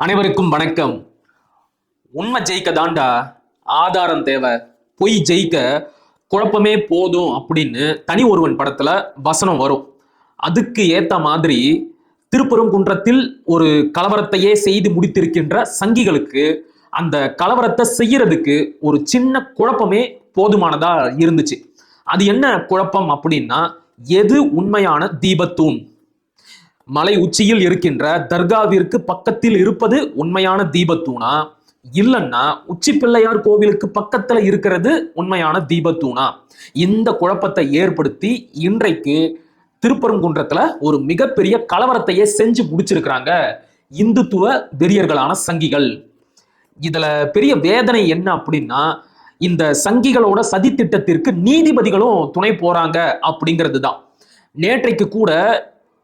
அனைவருக்கும் வணக்கம். உண்மை ஜெயிக்க தாண்டா ஆதாரம் தேவை. பொய் ஜெயிக்க குழப்பமே போதும் அப்படின்னு தனி ஒருவன் படத்துல வசனம் வரும். அதுக்கு ஏத்த மாதிரி திருப்பெருங்குன்றத்தில் ஒரு கலவரத்தையே செய்து முடித்திருக்கின்ற சங்கிகளுக்கு அந்த கலவரத்தை செய்யறதுக்கு ஒரு சின்ன குழப்பமே போதுமானதா இருந்துச்சு. அது என்ன குழப்பம் அப்படின்னா எது உண்மையான தீபத்தூண்? மலை உச்சியில் இருக்கின்ற தர்காவிற்கு பக்கத்தில் இருப்பது உண்மையான தீபத்தூணா? இல்லைன்னா உச்சி பிள்ளையார் கோவிலுக்கு பக்கத்துல இருக்கிறது உண்மையான தீபத்தூணா? இந்த குழப்பத்தை ஏற்படுத்தி இன்றைக்கு திருப்பரங்குன்றத்துல ஒரு மிகப்பெரிய கலவரத்தையே செஞ்சு முடிச்சிருக்கிறாங்க இந்துத்துவ வெறியர்களான சங்கிகள். இதுல பெரிய வேதனை என்ன அப்படின்னா இந்த சங்கிகளோட சதித்திட்டத்திற்கு நீதிபதிகளும் துணை போறாங்க அப்படிங்கிறது தான் நேற்றைக்கு கூட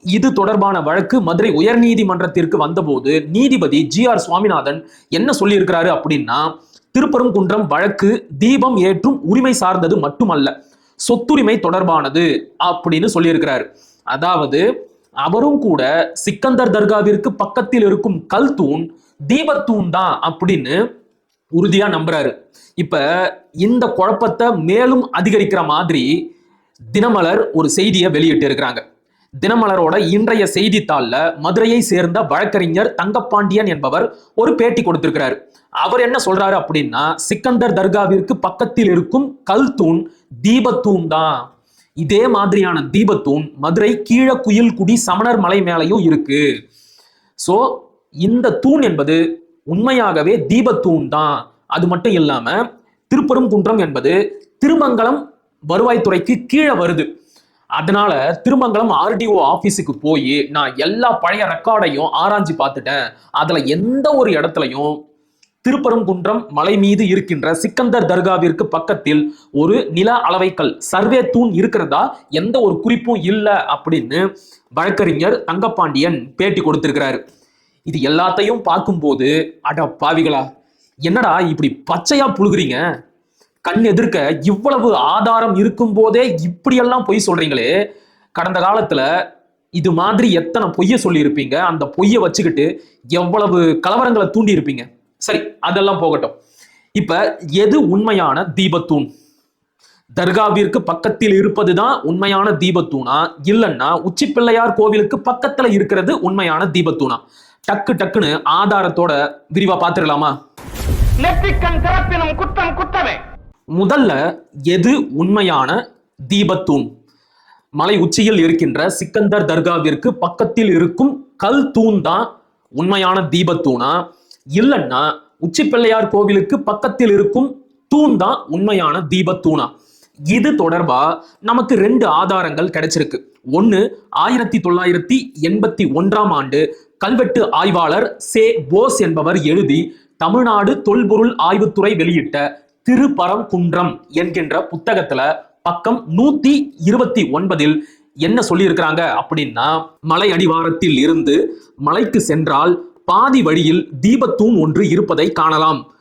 இது தொடர்பான வழக்கு மதுரை உயர்நீதிமன்றத்திற்கு வந்தபோது நீதிபதி ஜி ஆர் சுவாமிநாதன் என்ன சொல்லியிருக்கிறாரு அப்படின்னா திருப்பரங்குன்றம் வழக்கு தீபம் ஏற்றும் உரிமை சார்ந்தது மட்டுமல்ல சொத்துரிமை தொடர்பானது அப்படின்னு சொல்லியிருக்கிறாரு. அதாவது அவரும் கூட சிக்கந்தர் தர்காவிற்கு பக்கத்தில் இருக்கும் கல் தூண் தீபத்தூண் தான் அப்படின்னு உறுதியா நம்புறாரு. இப்ப இந்த குழப்பத்தை மேலும் அதிகரிக்கிற மாதிரி தினமலர் ஒரு செய்தியை வெளியிட்டு இருக்கிறாங்க தினமலரோட இன்றைய செய்தித்தாள்ல மதுரையை சேர்ந்த வழக்கறிஞர் தங்கப்பாண்டியன் என்பவர் ஒரு பேட்டி கொடுத்திருக்கிறாரு. அவர் என்ன சொல்றாரு அப்படின்னா சிக்கந்தர் தர்காவிற்கு பக்கத்தில் இருக்கும் கல் தூண் தீபத்தூண் தான். இதே மாதிரியான தீபத்தூண் மதுரை கீழக்குயில்குடி சமணர் மலை மேலையும் இருக்கு. சோ இந்த தூண் என்பது உண்மையாகவே தீபத்தூண் தான். அது மட்டும் இல்லாம திருப்பெருங்குன்றம் என்பது திருமங்கலம் வருவாய்த்துறைக்கு கீழே வருது. அதனால திருமங்கலம் ஆர்டிஓ ஆஃபீஸுக்கு போய் நான் எல்லா பழைய ரெக்கார்டையும் ஆராய்ஞ்சு பார்த்துட்டேன். அதுல எந்த ஒரு இடத்துலையும் திருப்பரங்குன்றம் மலை மீது இருக்கின்ற சிக்கந்தர் தர்காவிற்கு பக்கத்தில் ஒரு நில அளவைக்கல் சர்வே தூண் இருக்கிறதா? எந்த ஒரு குறிப்பும் இல்லை அப்படின்னு வழக்கறிஞர் தங்கப்பாண்டியன் பேட்டி கொடுத்திருக்கிறாரு. இது எல்லாத்தையும் பார்க்கும்போது அட பாவிகளா என்னடா இப்படி பச்சையா புழுகுறீங்க? கண் எதிர்க்க இவ்வளவு ஆதாரம் இருக்கும் போதே இப்படியெல்லாம் பொய் சொல்றீங்களே? கடந்த காலத்துல இது மாதிரி எத்தனை பொய்ய சொல்லியிருப்பீங்க? அந்த பொய்யை வச்சுக்கிட்டு எவ்வளவு கலவரங்களை தூண்டி இருப்பீங்க சரி அதெல்லாம் போகட்டும். இப்ப எது உண்மையான தீபத்தூண்? தர்காவிற்கு பக்கத்தில் இருப்பதுதான் உண்மையான தீபத்தூணா? இல்லைன்னா உச்சி பிள்ளையார் கோவிலுக்கு பக்கத்துல இருக்கிறது உண்மையான தீபத்தூணா? டக்கு டக்குன்னு ஆதாரத்தோட விரிவா பார்த்துடலாமா நெற்றிக்கண் திறப்பினும் குற்றம் குற்றமே முதல்ல எது உண்மையான தீபத்தூண்? மலை உச்சியில் இருக்கின்ற சிக்கந்தர் தர்காவிற்கு பக்கத்தில் இருக்கும் கல் தூண் தான் உண்மையான தீபத்தூணா? இல்லைன்னா உச்சி பிள்ளையார் கோவிலுக்கு பக்கத்தில் இருக்கும் தூண் தான் உண்மையான தீபத்தூணா? இது தொடர்பா நமக்கு ரெண்டு ஆதாரங்கள் கிடைச்சிருக்கு. ஒன்னு ஆயிரத்தி தொள்ளாயிரத்தி எண்பத்தி ஒன்றாம் ஆண்டு கல்வெட்டு ஆய்வாளர் சே போஸ் என்பவர் எழுதி தமிழ்நாடு தொல்பொருள் ஆய்வுத்துறை வெளியிட்ட திருப்பரங்குன்றம் என்கின்ற புத்தகத்துல பக்கம் நூத்தி இருபத்தி ஒன்பதில் என்ன சொல்லியிருக்கிறாங்க அப்படின்னா மலை அடிவாரத்தில் இருந்து மலைக்கு சென்றால் பாதி வழியில் தீபத்தூண் ஒன்று இருப்பதை காணலாம்.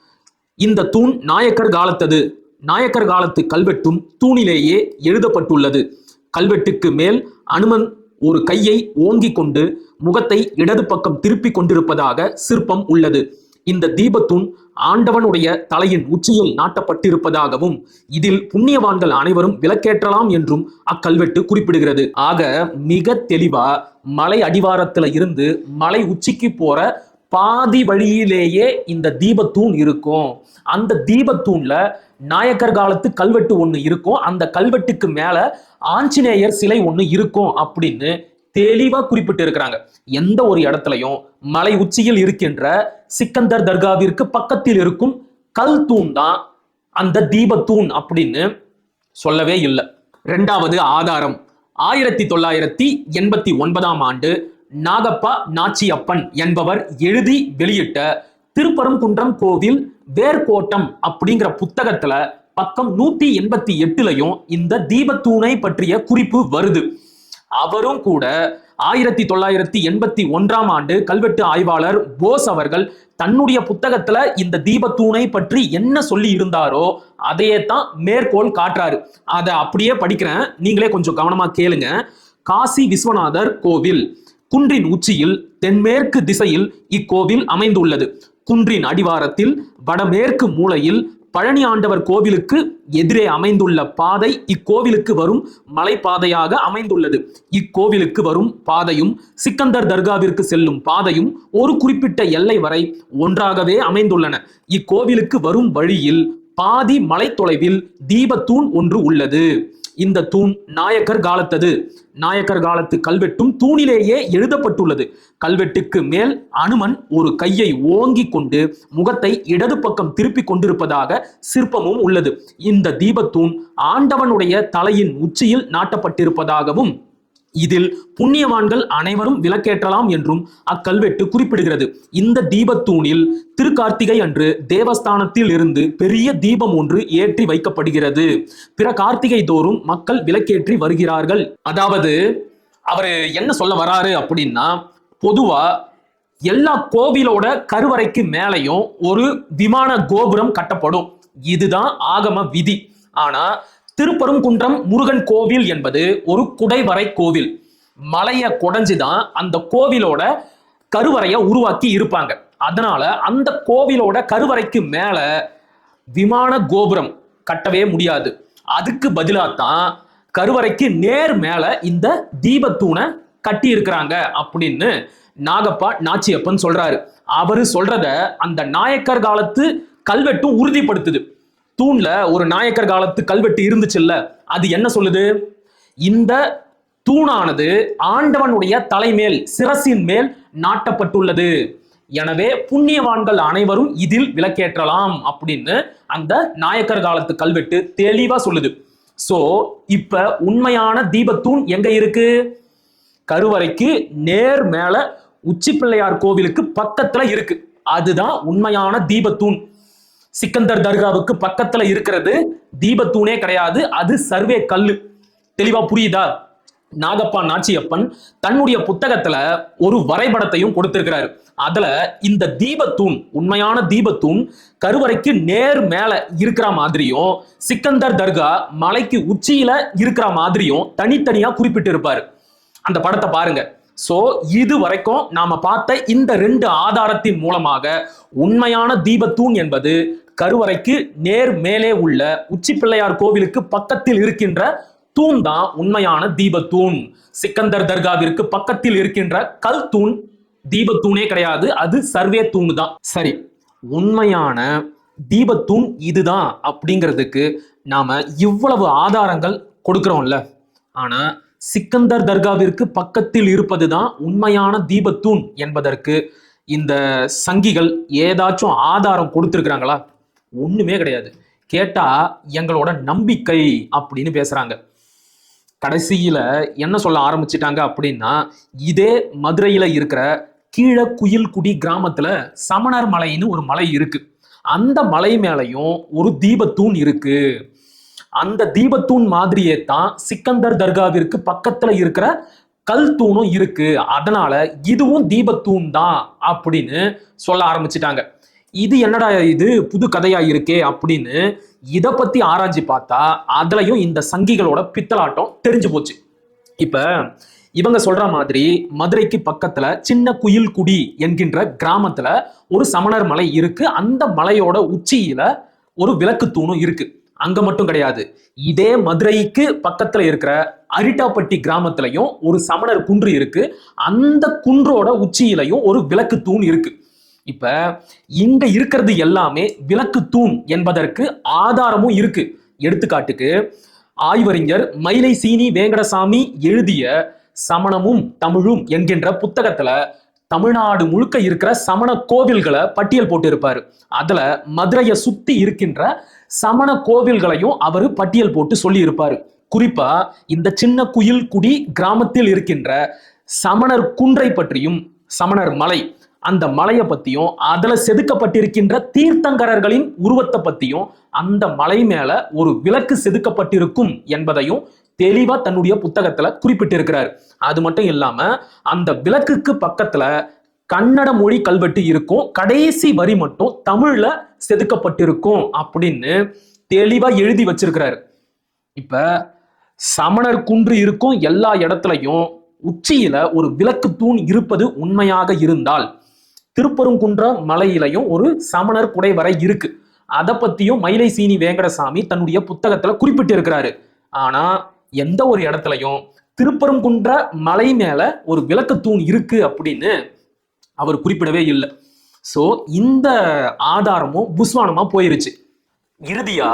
இந்த தூண் நாயக்கர் காலத்தது. நாயக்கர் காலத்து கல்வெட்டும் தூணிலேயே எழுதப்பட்டுள்ளது. கல்வெட்டுக்கு மேல் அனுமன் ஒரு கையை ஓங்கிக் கொண்டு முகத்தை இடது பக்கம் திருப்பி கொண்டிருப்பதாக சிற்பம் உள்ளது. இந்த தீபத்தூண் ஆண்டவனுடைய தலையின் உச்சியில் நாட்டப்பட்டிருப்பதாகவும் இதில் புண்ணியவான்கள் அனைவரும் விளக்கேற்றலாம் என்றும் அக்கல்வெட்டு குறிப்பிடுகிறது. ஆக மிக தெளிவா மலை அடிவாரத்துல இருந்து மலை உச்சிக்கு போற பாதி வழியிலேயே இந்த தீபத்தூண் இருக்கும். அந்த தீபத்தூண்ல நாயக்கர் காலத்து கல்வெட்டு ஒன்று இருக்கும். அந்த கல்வெட்டுக்கு மேல ஆஞ்சநேயர் சிலை ஒன்று இருக்கும் அப்படின்னு தெளிவா குறிப்பிட்டு இருக்கிறாங்க எந்த ஒரு இடத்துலையும் மலை உச்சியில் இருக்கின்ற சிக்கந்தர் தர்காவிற்கு பக்கத்தில் இருக்கும் கல் தூண் தான் அந்த தீபத்தூண் அப்படின்னு சொல்லவே இல்லை. ரெண்டாவது ஆதாரம் ஆயிரத்தி தொள்ளாயிரத்தி எண்பத்தி ஒன்பதாம் ஆண்டு நாகப்பா நாச்சியப்பன் என்பவர் எழுதி வெளியிட்ட திருப்பரங்குன்றம் கோவில் வேர்கோட்டம் அப்படிங்கிற புத்தகத்துல பக்கம் நூத்தி எண்பத்தி எட்டுலையும் இந்த தீபத்தூணை பற்றிய குறிப்பு வருது. அவரும் கூட ஆயிரத்தி தொள்ளாயிரத்தி எண்பத்தி ஒன்றாம் ஆண்டு கல்வெட்டு ஆய்வாளர் போஸ் அவர்கள் தன்னுடைய புத்தகத்துல இந்த தீபத்தூணை பற்றி என்ன சொல்லி இருந்தாரோ அதையே தான் மேற்கோள் காட்டுறாரு. அதை அப்படியே படிக்கிறேன். நீங்களே கொஞ்சம் கவனமா கேளுங்க. காசி விஸ்வநாதர் கோவில் குன்றின் உச்சியில் தென்மேற்கு திசையில் இக்கோவில் அமைந்துள்ளது. குன்றின் அடிவாரத்தில் வடமேற்கு மூலையில் பழனி ஆண்டவர் கோவிலுக்கு எதிரே அமைந்துள்ள பாதை இக்கோவிலுக்கு வரும் மலைப்பாதையாக அமைந்துள்ளது. இக்கோவிலுக்கு வரும் பாதையும் சிக்கந்தர் தர்காவிற்கு செல்லும் பாதையும் ஒரு குறிப்பிட்ட எல்லை வரை ஒன்றாகவே அமைந்துள்ளன. இக்கோவிலுக்கு வரும் வழியில் பாதி மலை தொலைவில் தீபத்தூண் ஒன்று உள்ளது. இந்த தூண் நாயக்கர் காலத்தது. நாயக்கர் காலத்து கல்வெட்டும் தூணிலேயே எழுதப்பட்டுள்ளது. கல்வெட்டுக்கு மேல் அனுமன் ஒரு கையை ஓங்கிக் கொண்டு முகத்தை இடது பக்கம் திருப்பி கொண்டிருப்பதாக சிற்பமும் உள்ளது. இந்த தீபத்தூண் ஆண்டவனுடைய தலையின் உச்சியில் நாட்டப்பட்டிருப்பதாகவும் இதில் புண்ணியவான்கள் அனைவரும் விளக்கேற்றலாம் என்றும் அக்கல்வெட்டு குறிப்பிடுகிறது. இந்த தீபத்தூணில் திருக்கார்த்திகை அன்று தேவஸ்தானத்தில் இருந்து பெரிய தீபம் ஒன்று ஏற்றி வைக்கப்படுகிறது. பிற கார்த்திகை தோறும் மக்கள் விளக்கேற்றி வருகிறார்கள். அதாவது அவரு என்ன சொல்ல வராரு அப்படின்னா பொதுவா எல்லா கோவிலோட கருவறைக்கு மேலையும் ஒரு விமான கோபுரம் கட்டப்படும். இதுதான் ஆகம விதி. ஆனா திருப்பரங்குன்றம் முருகன் கோவில் என்பது ஒரு குடைவரை கோவில். மலையை குடைஞ்சுதான் அந்த கோவிலோட கருவறையை உருவாக்கி இருப்பாங்க. அதனால அந்த கோவிலோட கருவறைக்கு மேல விமான கோபுரம் கட்டவே முடியாது. அதுக்கு பதிலாகத்தான் தான் கருவறைக்கு நேர் மேல இந்த தீபத்தூணை கட்டி இருக்கிறாங்க அப்படின்னு நாகப்பா நாச்சியப்பன் சொல்றாரு. அவரு சொல்றத அந்த நாயக்கர் காலத்து கல்வெட்டும் உறுதிப்படுத்துது. தூண்ல ஒரு நாயக்கர் காலத்து கல்வெட்டு இருந்துச்சுல்ல அது என்ன சொல்லுது? இந்த தூணானது ஆண்டவனுடைய தலைமேல் சிரசின் மேல் நாட்டப்பட்டுள்ளது. எனவே புண்ணியவான்கள் அனைவரும் இதில் விளக்கேற்றலாம் அப்படின்னு அந்த நாயக்கர் காலத்து கல்வெட்டு தெளிவா சொல்லுது. சோ இப்ப உண்மையான தீபத்தூண் எங்க இருக்கு? கருவறைக்கு நேர் மேல உச்சி பிள்ளையார் கோவிலுக்கு பக்கத்துல இருக்கு. அதுதான் உண்மையான தீபத்தூண். சிக்கந்தர் தர்காவுக்கு பக்கத்துல இருக்கிறது தீபத்தூணே கிடையாது அது சர்வே கல்லு. தெளிவா புரியுதா? நாகப்பா நாச்சியப்பன் தன்னுடைய புத்தகத்துல ஒரு வரைபடத்தையும் கொடுத்திருக்கிறாரு. அதுல இந்த தீபத்தூண் உண்மையான தீபத்தூண் கருவறைக்கு நேர் மேல இருக்கிற மாதிரியும் சிக்கந்தர் தர்கா மலைக்கு உச்சியில இருக்கிற மாதிரியும் தனித்தனியா குறிப்பிட்டிருப்பாரு. அந்த படத்தை பாருங்க. சோ இது வரைக்கும் நாம பார்த்த இந்த ரெண்டு ஆதாரத்தின் மூலமாக உண்மையான தீபத்தூண் என்பது கருவறைக்கு நேர் மேலே உள்ள உச்சி பிள்ளையார் கோவிலுக்கு பக்கத்தில் இருக்கின்ற தூண் தான் உண்மையான தீபத்தூண். சிக்கந்தர் தர்காவிற்கு பக்கத்தில் இருக்கின்ற கல் தூண் தீபத்தூணே கிடையாது அது சர்வே தூண் தான். சரி உண்மையான தீபத்தூண் இதுதான் அப்படிங்கிறதுக்கு நாம இவ்வளவு ஆதாரங்கள் கொடுக்கிறோம்ல. ஆனா சிக்கந்தர் தர்காவிற்கு பக்கத்தில் இருப்பதுதான் உண்மையான தீபத்தூண் என்பதற்கு இந்த சங்கிகள் ஏதாச்சும் ஆதாரம் கொடுத்திருக்கிறாங்களா? ஒண்ணுமே கிடையாது. கேட்டா எங்களோட நம்பிக்கை அப்படின்னு பேசுறாங்க. கடைசியில என்ன சொல்ல ஆரம்பிச்சிட்டாங்க அப்படின்னா இதே மதுரையில இருக்கிற கீழ குயில்குடி கிராமத்துல சமணர் மலைன்னு ஒரு மலை இருக்கு. அந்த மலை மேலையும் ஒரு தீபத்தூண் இருக்கு. அந்த தீபத்தூண் மாதிரியே தான் சிக்கந்தர் தர்காவிற்கு பக்கத்துல இருக்கிற கல் தூணும் இருக்கு. அதனால இதுவும் தீபத்தூண் தான் அப்படின்னு சொல்ல ஆரம்பிச்சிட்டாங்க. இது என்னடா இது? புது கதையா இருக்கே அப்படின்னு இதை பத்தி ஆராய்ச்சி பார்த்தா அதுலயும் இந்த சங்கிகளோட பித்தலாட்டம் தெரிஞ்சு போச்சு. இப்ப இவங்க சொல்ற மாதிரி மதுரைக்கு பக்கத்துல சின்ன குயில்குடி என்கின்ற கிராமத்துல ஒரு சமணர் மலை இருக்கு. அந்த மலையோட உச்சியில ஒரு விளக்கு தூணும் இருக்கு. அங்க மட்டும் கிடையாது. இதே மதுரைக்கு பக்கத்துல இருக்கிற அரிட்டாப்பட்டி கிராமத்திலையும் ஒரு சமணர் குன்று இருக்கு. அந்த குன்றோட உச்சியிலையும் ஒரு விளக்கு தூண் இருக்கு. இப்ப இங்க இருக்கிறது எல்லாமே விளக்கு தூண் என்பதற்கு ஆதாரமும் இருக்கு. எடுத்துக்காட்டுக்கு ஆய்வறிஞர் மயிலை சீனி வேங்கடசாமி எழுதிய சமணமும் தமிழும் என்கின்ற புத்தகத்துல தமிழ்நாடு முழுக்க இருக்கிற சமண கோவில்களை பட்டியல் போட்டிருப்பாரு. அதுல மதுரையை சுத்தி இருக்கின்ற சமண கோவில்களையும் அவரு பட்டியல் போட்டு சொல்லி இருப்பாரு குறிப்பா இந்த சின்ன குயில் குடி கிராமத்தில் இருக்கின்ற சமணர் குன்றை பற்றியும் சமணர் மலை அந்த மலையை பத்தியும் அதுல செதுக்கப்பட்டிருக்கின்ற தீர்த்தங்கரர்களின் உருவத்தை பத்தியும் அந்த மலை மேல ஒரு விளக்கு செதுக்கப்பட்டிருக்கும் என்பதையும் தெளிவா தன்னுடைய புத்தகத்துல குறிப்பிட்டிருக்கிறார். அது மட்டும் இல்லாம அந்த விளக்குக்கு பக்கத்துல கன்னட மொழி கல்வெட்டு இருக்கும். கடைசி வரி மட்டும் தமிழ்ல செதுக்கப்பட்டிருக்கும் அப்படின்னு தெளிவா எழுதி வச்சிருக்கிறாரு. இப்ப சமணர் குன்று இருக்கும் எல்லா இடத்துலையும் உச்சியில ஒரு விளக்கு தூண் இருப்பது உண்மையாக இருந்தால் திருப்பரங்குன்ற மலையிலையும் ஒரு சமணர் குடைவரை இருக்கு. அதை பத்தியும் மயிலை சீனி வேங்கடசாமி தன்னுடைய புத்தகத்துல குறிப்பிட்டு இருக்கிறாரு ஆனா எந்த ஒரு இடத்துலையும் திருப்பரங்குன்ற மலை மேல ஒரு விளக்கு தூண் இருக்கு அப்படின்னு அவர் குறிப்பிடவே இல்லை. ஸோ இந்த ஆதாரமும் புஸ்வானமா போயிருச்சு. இறுதியா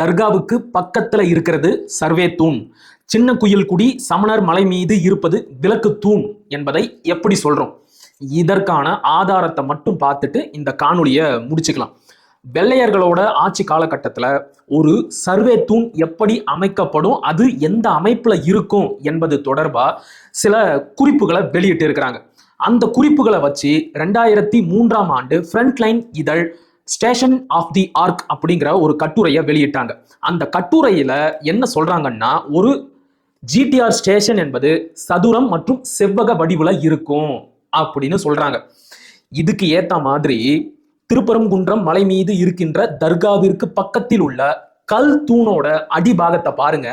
தர்காவுக்கு பக்கத்துல இருக்கிறது சர்வே தூண். சின்ன குயில்குடி சமணர் மலை மீது இருப்பது விளக்கு தூண் என்பதை எப்படி சொல்றோம்? இதற்கான ஆதாரத்தை மட்டும் பார்த்துட்டு இந்த காணொலியை முடிச்சுக்கலாம். வெள்ளையர்களோட ஆட்சி காலகட்டத்தில் ஒரு சர்வே தூண் எப்படி அமைக்கப்படும் அது எந்த அமைப்பில் இருக்கும் என்பது தொடர்பாக சில குறிப்புகளை வெளியிட்டு இருக்கிறாங்க. அந்த குறிப்புகளை வச்சு ரெண்டாயிரத்தி மூன்றாம் ஆண்டு ஃப்ரண்ட்லைன் இதழ் ஸ்டேஷன் ஆஃப் தி ஆர்க் அப்படிங்கிற ஒரு கட்டுரையை வெளியிட்டாங்க. அந்த கட்டுரையில் என்ன சொல்கிறாங்கன்னா ஒரு ஜிடிஆர் ஸ்டேஷன் என்பது சதுரம் மற்றும் செவ்வக வடிவில் இருக்கும். அப்படின்னு சொல்றாங்க. இதுக்கு ஏத்த மாதிரி திருப்பரங்குன்றம் மலை மீது இருக்கின்ற தர்காவிற்கு பக்கத்தில் உள்ள கல் தூணோட அடிபாகத்தை பாருங்க.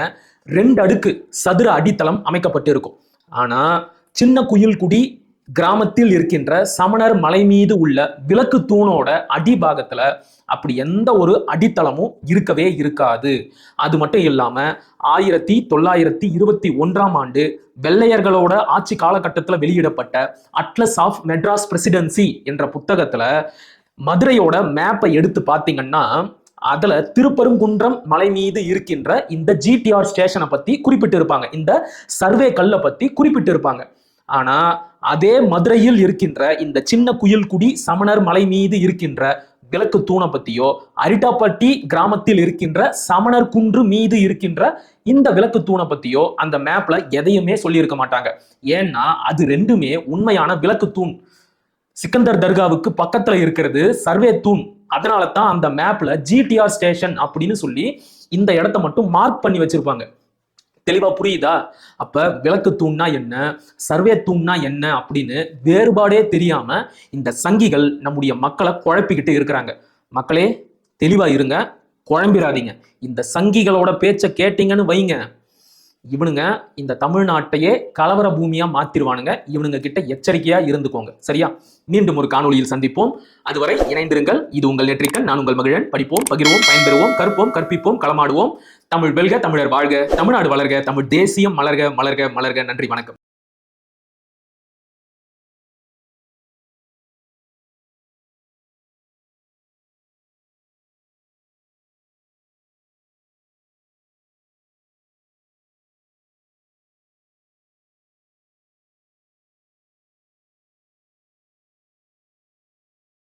ரெண்டு அடுக்கு சதுர அடித்தளம் அமைக்கப்பட்டு இருக்கும் ஆனா சின்ன குயில்குடி கிராமத்தில் இருக்கின்ற சமணர் மலை மீது உள்ள விளக்கு தூணோட அடிபாகத்துல அப்படி எந்த ஒரு அடித்தளமும் இருக்கவே இருக்காது. அது மட்டும் இல்லாம ஆயிரத்தி தொள்ளாயிரத்தி இருபத்தி ஒன்றாம் ஆண்டு வெள்ளையர்களோட ஆட்சி காலகட்டத்தில் வெளியிடப்பட்ட அட்லஸ் ஆஃப் மெட்ராஸ் பிரசிடென்சி என்ற புத்தகத்துல மதுரையோட மேப்பை எடுத்து பார்த்தீங்கன்னா அதுல திருப்பெருங்குன்றம் மலை மீது இருக்கின்ற இந்த ஜிடிஆர் ஸ்டேஷனை பத்தி குறிப்பிட்டு இருப்பாங்க இந்த சர்வே கல்லை பத்தி குறிப்பிட்டு இருப்பாங்க ஆனா அதே மதுரையில் இருக்கின்ற இந்த சின்ன குயில்குடி சமணர் மலை மீது இருக்கின்ற விளக்கு தூணை பத்தியோ அரிட்டாப்பட்டி கிராமத்தில் இருக்கின்ற சமணர் குன்று மீது இருக்கின்ற இந்த விளக்கு தூணை பத்தியோ அந்த மேப்ல எதையுமே சொல்லியிருக்க மாட்டாங்க. ஏன்னா அது ரெண்டுமே உண்மையான விளக்கு தூண். சிக்கந்தர் தர்காவுக்கு பக்கத்துல இருக்கிறது சர்வே தூண். அதனால தான் அந்த மேப்ல ஜிடிஆர் ஸ்டேஷன் அப்படின்னு சொல்லி இந்த இடத்த மட்டும் மார்க் பண்ணி வச்சிருப்பாங்க. தெளிவா புரியுதா? அப்ப விளக்கு தூண்னா என்ன? சர்வே தூண்னா என்ன? அப்படின்னு வேறுபாடே தெரியாம இந்த சங்கிகள் நம்முடைய மக்களை குழப்பிக்கிட்டு இருக்கிறாங்க. மக்களே தெளிவா இருங்க. குழம்பிடாதீங்க இந்த சங்கிகளோட பேச்சை கேட்டீங்கன்னு வைங்க. இவனுங்க இந்த தமிழ்நாட்டையே கலவர பூமியா மாத்திருவானுங்க. இவனுங்க கிட்ட எச்சரிக்கையா இருந்துக்கோங்க. சரியா? மீண்டும் ஒரு காணொளியில் சந்திப்போம். அதுவரை இணைந்திருங்கள். இது உங்கள் நெற்றிக்கன் நான் உங்கள் மகிழன். படிப்போம் பகிர்வோம் பயன்பெறுவோம் கற்போம் கற்பிப்போம் களமாடுவோம். தமிழ் வெல்க தமிழர் வாழ்க தமிழ்நாடு வளர்க தமிழ் தேசியம் மலர்க மலர்க மலர்க. நன்றி வணக்கம்.